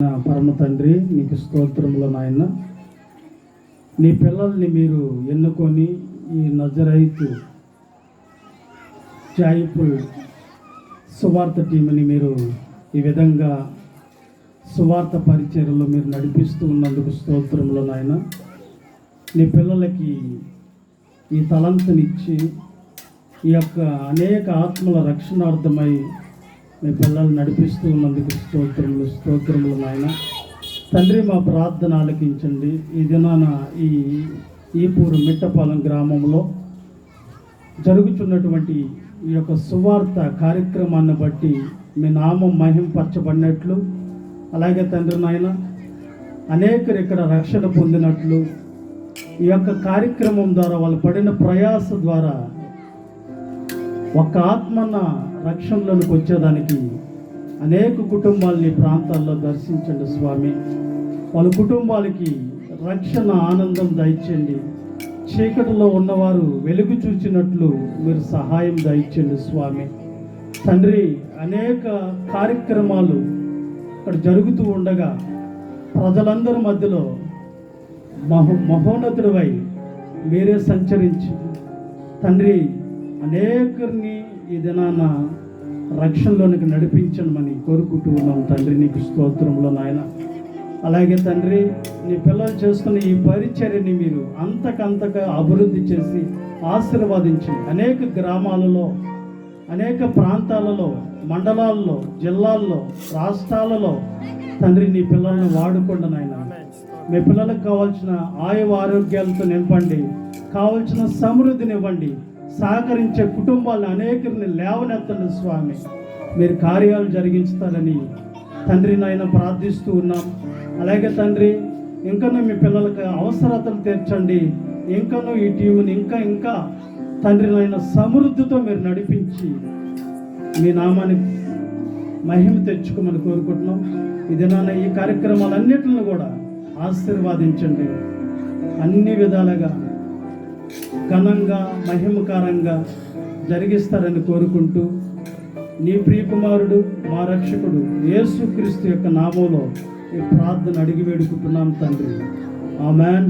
నా పరమ తండ్రి నీకు స్తోత్రములు నాయన. నీ పిల్లల్ని మీరు ఎన్నుకొని ఈ నజరైతు జాయిపుల్ సువార్త టీంని మీరు ఈ విధంగా సువార్త పరిచర్యలో మీరు నడిపిస్తూ ఉన్నందుకు స్తోత్రములు నాయన. నీ పిల్లలకి ఈ తలంతనిచ్చి ఈ యొక్క అనేక ఆత్మల రక్షణార్థమై మీ పిల్లలు నడిపిస్తూ ఉన్నందుకు స్తోత్రములు స్తోత్రములు నాయన. తండ్రి మా ప్రార్థన ఆలకించండి. ఈ దినాన ఈ ఈపూరు మిట్టపాలెం గ్రామంలో జరుగుతున్నటువంటి ఈ యొక్క సువార్త కార్యక్రమాన్ని బట్టి మీ నామం మహింపరచబడినట్లు అలాగే తండ్రి నాయన అనేకరు ఇక్కడ రక్షణ పొందినట్లు ఈ యొక్క కార్యక్రమం ద్వారా వాళ్ళు పడిన ప్రయాస ద్వారా ఒక ఆత్మన రక్షణలోనికి వచ్చేదానికి అనేక కుటుంబాలని ప్రాంతాల్లో దర్శించండి స్వామి. వాళ్ళ కుటుంబాలకి రక్షణ ఆనందం దయచండి చీకటిలో ఉన్నవారు వెలుగు చూచినట్లు మీరు సహాయం దయచండి స్వామి. తండ్రి అనేక కార్యక్రమాలు ఇక్కడ జరుగుతూ ఉండగా ప్రజలందరి మధ్యలో మహో మహోన్నతుడివై మీరే సంచరించి తండ్రి అనేకరిని ఈ దినాన రక్షణలోనికి నడిపించమని కోరుకుంటూ ఉన్నాం తండ్రి. నీకు స్తోత్రంలో నాయన. అలాగే తండ్రి నీ పిల్లలు చేస్తున్న ఈ పరిచర్యని మీరు అంతకంతగా అభివృద్ధి చేసి ఆశీర్వదించి అనేక గ్రామాలలో అనేక ప్రాంతాలలో మండలాల్లో జిల్లాల్లో రాష్ట్రాలలో తండ్రి నీ పిల్లలను వాడుకోండి నాయన. మీ పిల్లలకు కావాల్సిన ఆయు ఆరోగ్యాలతో నింపండి కావలసిన సమృద్ధినివ్వండి సహకరించే కుటుంబాలను అనేకరిని లేవనెత్తండి స్వామి. మీరు కార్యాలు జరిగించుతారని తండ్రి నాయన ప్రార్థిస్తూ ఉన్నాం. అలాగే తండ్రి ఇంకనూ మీ పిల్లలకి అవసరతలు తీర్చండి. ఇంకనూ ఈ టీముని ఇంకా ఇంకా తండ్రి నాయన సమృద్ధితో మీరు నడిపించి మీ నామానికి మహిమ తెచ్చుకోమని కోరుకుంటున్నాం. ఇది నాన్న ఈ కార్యక్రమాలన్నిటిని కూడా ఆశీర్వాదించండి. అన్ని విధాలుగా ఘనంగా మహిమకరంగా జరిగిస్తారని కోరుకుంటూ నీ ప్రియకుమారుడు మా రక్షకుడు యేసుక్రీస్తు యొక్క నామంలో ఈ ప్రార్థన అడిగి వేడుకుంటున్నాం తండ్రి. ఆమెన్.